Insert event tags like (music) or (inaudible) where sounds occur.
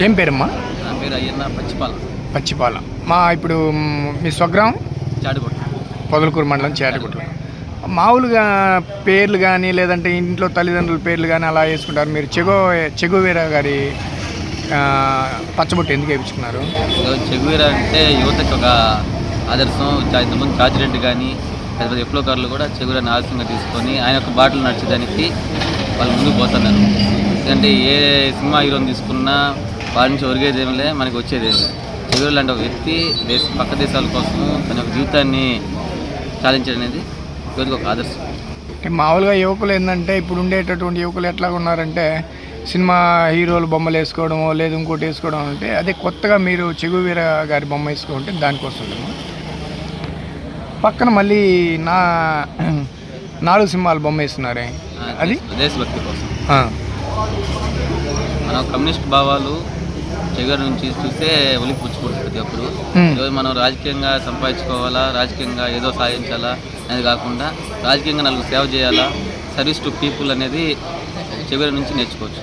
ఏం పేరమ్మా? నా పేరు అయ్యన్న పచ్చిపాల. పచ్చిపాల. మా ఇప్పుడు మ్, స్వగ్రామం? చాడుకోట పొదలకూరు మండలం చేటగుట్ల మామూలుగా పేర్లు కానీ లేదంటే ఇంట్లో తల్లిదండ్రుల పేర్లు కానీ అలా వేసుకుంటారు. మీరు చెగో చెగువీరా గారి పచ్చబొట్టు ఎందుకు వేయించుకున్నారు? చెగువీర అంటే యువతకి ఒక ఆదర్శం ఇంతకుముందు చార్జిరెడ్డి కానీ పెద్ద విప్లవకారులు కూడా చెగువీరని ఆదర్శంగా తీసుకొని ఆయన యొక్క బాటలు నడిచేదానికి వాళ్ళు ముందుకు పోతున్నారు. ఎందుకంటే ఏ సినిమా హీరోని తీసుకున్నా వారి నుంచి ఒరిగేదేమిలే మనకి వచ్చేదేమి చెగువీర లాంటి ఒక వ్యక్తి దేశ పక్క దేశాల కోసం తన యొక్క జీవితాన్ని సాధించడం అనేది యువతకు ఒక ఆదర్శం. అంటే మామూలుగా యువకులు ఏంటంటే ఇప్పుడు ఉండేటటువంటి యువకులు ఎట్లా ఉన్నారంటే సినిమా హీరోలు బొమ్మలు వేసుకోవడమో లేదు ఇంకోటి వేసుకోవడం అంటే అదే కొత్తగా మీరు చెగువీర గారి బొమ్మ వేసుకుంటే దానికోసం పక్కన మళ్ళీ నా (clears throat) నాలుగు సింహాల బొమ్మ వేస్తున్నారే. అది? దేశ- దేశభక్తి కోసం. మన కమ్యూనిస్ట్ భావాలు చెగర్ నుంచి చూస్తే ఒలికి పుచ్చుకుంటుంది ప్రతి ఒక్కరు. ఈరోజు మనం రాజకీయంగా సంపాదించుకోవాలా రాజకీయంగా ఏదో సాధించాలా అనేది కాకుండా రాజకీయంగా నలుగురు సేవ చేయాలా సర్వీస్ టు పీపుల్ అనేది చెగర్ నుంచి నేర్చుకోవచ్చు